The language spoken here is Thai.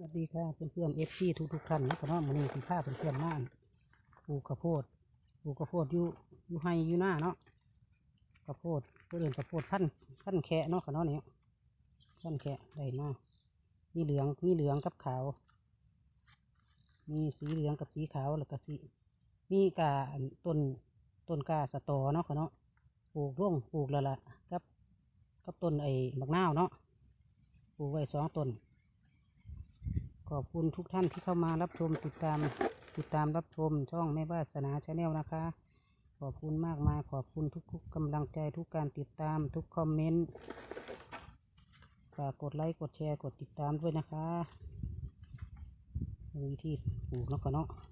สวัสดีค่ะเพื่อนเพื่อนเอฟซีทุกทุกๆท่านนะครับเนนี้คือผ้าเพื่อนเพื่อนๆม่านปลูกข้าวโพดปลูกข้าวโพดอยู่อยู่ให้อยู่หน้าเนาะข้าวโพดเพื่อนข้าวโพดพันพันแคะเนาะค่ะเนาะเนี่ยพันแคะได้มามีเหลืองมีเหลืองกับขาว มีสีเหลืองกับสีขาวแล้วก็สีมีกาต้นต้นกาสตอเนาะค่ะเนาะปลูกร่วงปลูกล้วล่ะกับกับต้นไอ้บักนาวเนาะปลูกไว้สองต้น ขอบคุณทุกท่านที่เข้ามารับชมติดตามติดตามรับชมช่องแม่บ้านศาสนาชาแนลนะคะ ขอบคุณมากมายขอบคุณทุกๆกำลังใจทุกการติดตามทุกคอมเมนต์ฝากกดไลค์กดแชร์กดติดตามด้วยนะคะวิธีปลูกนาะก็เนาะ